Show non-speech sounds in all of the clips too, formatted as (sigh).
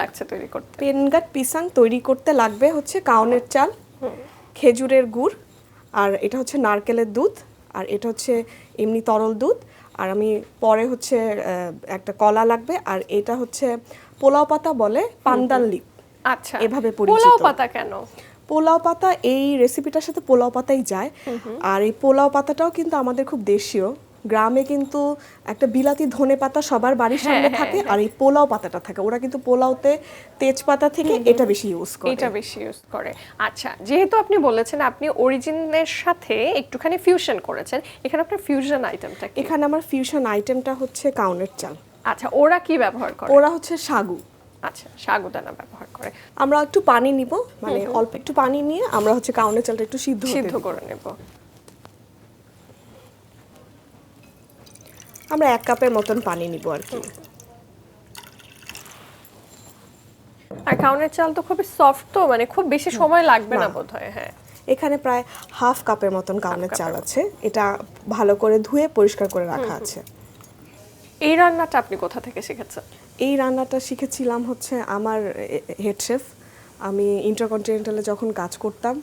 লাগছে তৈরি করতে? পেনগাট পিসাং তৈরি করতে লাগবে হচ্ছে কাউনের চাল খেজুরের গুড় আর এটা হচ্ছে নারকেলের দুধ আর এটা হচ্ছে এমনি তরল দুধ আর আমি পরে হচ্ছে একটা কলা লাগবে আর এটা হচ্ছে পোলাও পাতা বলে পান্দাল লিপ। আচ্ছা এভাবে। পোলাও পাতা কেন? পোলাও পাতা এই রেসিপিটার সাথে পোলাও পাতাই যায়। আর এই পোলাও পাতাটাও কিন্তু আমাদের খুব দেশীয়। গ্রামে কিন্তু একটা বিলাতি ধনে পাতা সবার বাড়ির সামনে হ্যাঁ, থাকে আর এই পোলাও পাতাটা থাকে। ওরা কিন্তু পোলাওতে তেজপাতা থেকে এটা বেশি ইউজ করে। এটা বেশি ইউজ করে। আচ্ছা যেহেতু আপনি বলেছেন আপনি অরিজিনের সাথে একটুখানি ফিউশন করেছেন এখানে আপনার ফিউশন আইটেমটা এখানে আমার ফিউশন আইটেমটা হচ্ছে কাউনের চাল। আচ্ছা ওরা কি ব্যবহার করে? ওরা হচ্ছে সাগু। আচ্ছা সাগুদানা ব্যবহার করে। আমরা একটু পানি নিব মানে অল্প একটু পানি নিয়ে আমরা হচ্ছে কাউনের চালটা একটু সিদ্ধ সিদ্ধ করে নেব। আমরা এক কাপের মতন পানি নিব আর কি। আর কাউনের চাল তো খুবই সফট তো মানে খুব বেশি সময় লাগবে না না। বোধহয় হ্যাঁ। এখানে প্রায় হাফ কাপের মতন কাউনের চাল আছে। এটা ভালো করে ধুয়ে পরিষ্কার করে রাখা আছে। এই রান্নাটা আপনি কোথা থেকে শিখেছেন? এই রান্নাটা শিখেছিলাম হচ্ছে আমার হেড শেফ আমি ইন্টারকন্টিনেন্টালে যখন কাজ করতাম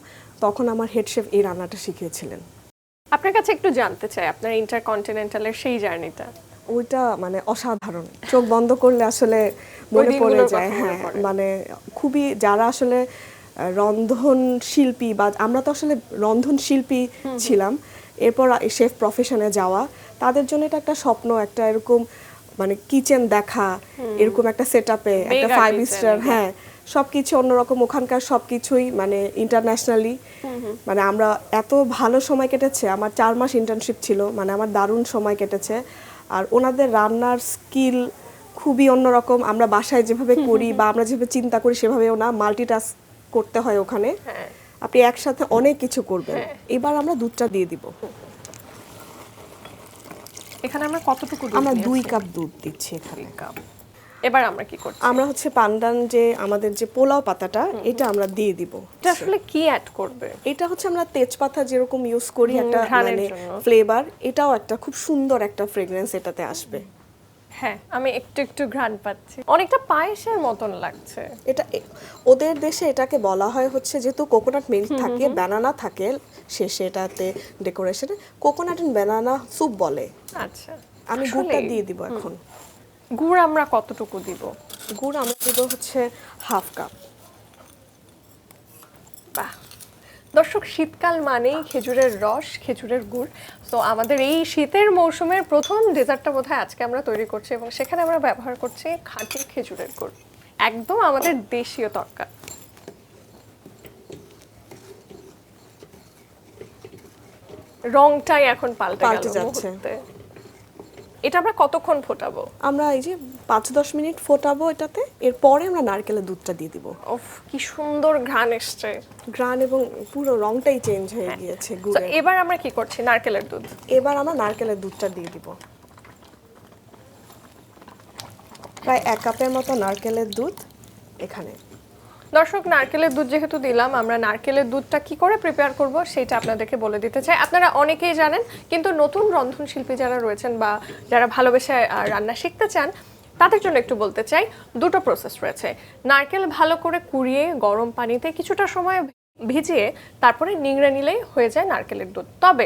তখন আমার হেড শেফ এই রান্নাটা শিখিয়েছিলেন। আপনার কাছে একটু জানতে চাই আপনার ইন্টারকন্টিনেন্টালের সেই জার্নিটা। ওইটা মানে অসাধারণ। চোখ বন্ধ করলে আসলে মনে পড়ে যায় হ্যাঁ মানে খুবই যারা আসলে রন্ধন শিল্পী বা আমরা তো আসলে রন্ধন শিল্পী ছিলাম এরপর শেফ প্রফেশনে যাওয়া তাদের জন্য এটা একটা স্বপ্ন একটা এরকম মানে কিচেন দেখা এরকম একটা সেট আপে একটা ফাইভ স্টার এগুলো। হ্যাঁ সবকিছু অন্যরকম ওখানকার সবকিছুই মানে ইন্টারন্যাশনালি মানে আমরা এত ভালো সময় কেটেছে আমার চার মাস ইন্টার্নশিপ ছিল মানে আমার দারুণ সময় কেটেছে। আর ওনাদের রান্নার স্কিল খুবই অন্যরকম আমরা বাসায় যেভাবে করি বা আমরা যেভাবে চিন্তা করি সেভাবেও না মাল্টিটাস্ক করতে হয় ওখানে। হ্যাঁ। আপনি একসাথে অনেক কিছু করবেন। এবার আমরা দুধটা দিয়ে দিব। এখানে আমরা কতটুকু দুধ আমরা দুই কাপ দুধ দিচ্ছি এখানে। কাপ। এবার আমরা কি করছি? আমরা হচ্ছে পান্ডান যে আমাদের যে পোলাও পাতাটা এটা আমরা দিয়ে দিব। এটা আসলে কি অ্যাড করবে? এটা হচ্ছে আমরা তেজপাতা যেরকম ইউজ করি একটা মানে ফ্লেভার এটাও একটা খুব সুন্দর একটা ফ্রেগরেন্স এটাতে আসবে। হ্যাঁ আমি একটু একটু ঘ্রাণ পাচ্ছি। অনেকটা পায়েসের মতন লাগছে। এটা ওদের দেশে এটাকে বলা হয় হচ্ছে যেহেতু কোকোনাট মিল্ক থাকে ব্যানানা থাকে শেষে এটাতে ডেকোরেশনে কোকোনাট এন্ড ব্যানানা স্যুপ বলে। আচ্ছা। আমি গুড়টা দিয়ে দিব এখন। গুড় আমরা কতটুকু দিব? গুড় আমরা দিব হচ্ছে হাফ কাপ। বাহ! দর্শক শীতকাল মানেই খেজুরের রস খেজুরের গুড়। তো আমাদের এই শীতের মৌসুমের প্রথম ডেজার্টটা বোধহয় আজকে আমরা তৈরি করছি এবং সেখানে আমরা ব্যবহার করছি খাঁটি খেজুরের গুড়। একদম আমাদের দেশীয় তরকা। রংটাই এখন পাল্টে গেল যাচ্ছে। এটা আমরা কতক্ষণ ফোটাবো? আমরা এই যে পাঁচ দশ মিনিট ফোটাবো এটাতে এরপরে আমরা নারকেলের দুধটা দিয়ে দিব। ওফ কি সুন্দর ঘ্রাণ এসছে। গ্রান এবং পুরো রংটাই চেঞ্জ হয়ে গিয়েছে তো গুড়ের। এবার আমরা কি করছি? নারকেলের দুধ। এবার আমরা নারকেলের দুধটা দিয়ে দিব। প্রায় এক কাপের মতো নারকেলের দুধ এখানে। দর্শক, নারকেলের দুধ যেহেতু দিলাম, আমরা নারকেলের দুধটা কি করে প্রিপেয়ার করব সেটা আপনাদেরকে বলে দিতে চাই। আপনারা অনেকেই জানেন, কিন্তু নতুন রন্ধনশিল্পী যারা রয়েছেন বা যারা ভালোবেসে রান্না শিখতে চান, তাদের জন্য একটু বলতে চাই, দুটো প্রসেস রয়েছে। নারকেল ভালো করে কুড়িয়ে গরম পানিতে কিছুটা সময় ভিজিয়ে, তারপরে নিংড়ে নিলেই হয়ে যায় নারকেলের দুধ। তবে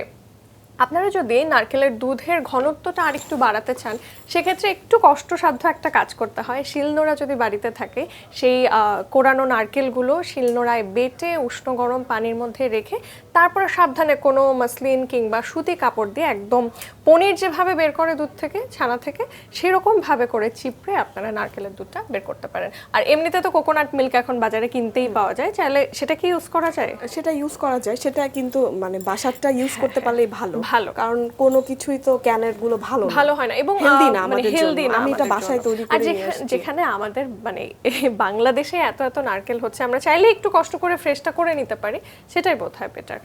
আপনারা যদি নারকেলের দুধের ঘনত্বটা আরেকটু বাড়াতে চান, সেক্ষেত্রে একটু কষ্টসাধ্য একটা কাজ করতে হয়। শিলনোড়া যদি বাড়িতে থাকে, সেই কোরানো নারকেলগুলো শিলনোড়ায় বেটে উষ্ণ গরম পানির মধ্যে রেখে তারপরে সাবধানে কোনো মাসলিন কিংবা সুতি কাপড় দিয়ে একদম পনির যেভাবে বের করে দুধ থেকে, ছানা থেকে, সেরকমভাবে করে চিপড়ে আপনারা নারকেলের দুধটা বের করতে পারেন। আর এমনিতে তো কোকোনাট মিল্ক এখন বাজারে কিনতেই পাওয়া যায়। চাইলে সেটা কি ইউজ করা যায়? সেটা ইউজ করা যায়, সেটা কিন্তু মানে বাসারটা ইউজ করতে পারলেই ভালো। ভালো। কারণ কোনো কিছুই তো ক্যানেরগুলো ভালো ভালো হয় না এবং হেলদি না মানে হেলদি না আমি এটা বাসায়। তৈরি আর করে নিয়ে যেখানে আমাদের মানে (laughs) বাংলাদেশে এত এত নারকেল হচ্ছে আমরা চাইলে একটু কষ্ট করে ফ্রেশটা করে নিতে পারি সেটাই বোধ হয় বেটার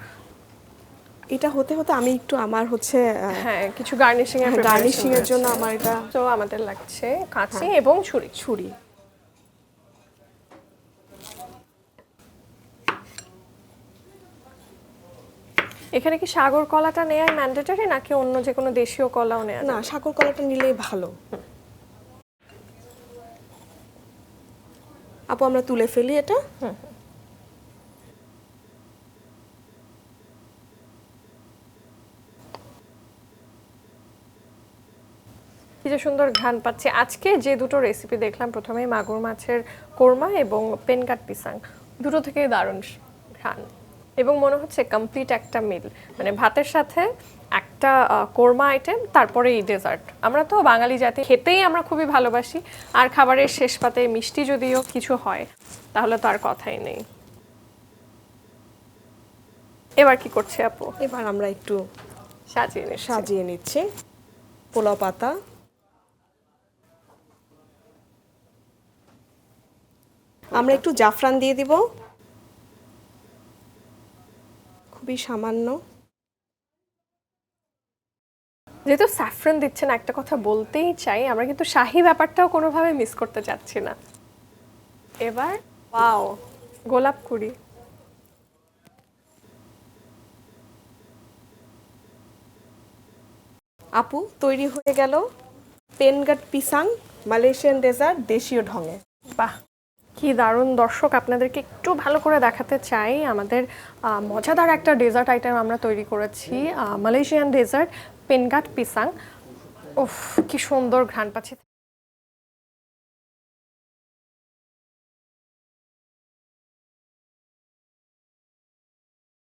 এটা হতে হতে আমি একটু আমার হচ্ছে হ্যাঁ কিছু গার্নিশিং এর গার্নিশিং এর জন্য আমার এটা তো আমাদের লাগছে কাঁচি হ্যাঁ। এবং ছুরি ছুরি এখানে কি সাগর কলাটা নেওয়া ম্যান্ডেটরি নাকি অন্য যে কোনো দেশীয় কলাও নেওয়া না সাগর কলাটা নিলেই ভালো। আপু আমরা তুলে ফেলি এটা। কি যে সুন্দর ঘ্রাণ পাচ্ছি। আজকে যে দুটো রেসিপি দেখলাম প্রথমেই মাগুর মাছের কোরমা এবং পেনকাট পিসাং। দুটো থেকেই দারুণ ঘ্রাণ। এবং মনে হচ্ছে কমপ্লিট একটা মিল মানে ভাতের সাথে একটা কোরমা আইটেম তারপরে এই ডেজার্ট আমরা তো বাঙালি জাতি খেতেই আমরা খুবই ভালোবাসি। আর খাবারের শেষ পাতে মিষ্টি যদিও কিছু হয় তাহলে তো আর কথাই নেই। এবার কি করছে আপু? এবার আমরা একটু সাজিয়ে নিচ্ছি। সাজিয়ে নিচ্ছি। পোলাও পাতা। আমরা একটু জাফরান দিয়ে দিব। খুবই সামান্য। যেহেতু স্যাফরন দিচ্ছেন, একটা কথা বলতেই চাই, আমরা কিন্তু শাহি ব্যাপারটাও কোনোভাবে মিস করতে চাচ্ছি না। এবার ওয়াও গোলাপ কুড়ি। আপু, তৈরি হয়ে গেল পেনগাট পিসাং, মালয়েশিয়ান ডেজার্ট, দেশীয় ঢঙে। বাহ! কি দারুণ দর্শক আপনাদেরকে একটু ভালো করে দেখাতে চাই। আমাদের মজাদার একটা ডেজার্ট আইটেম আমরা তৈরি করেছি মালয়েশিয়ান ডেজার্ট পেনগাট পিসাং ওফ কি সুন্দর ঘ্রাণ পাচ্ছি।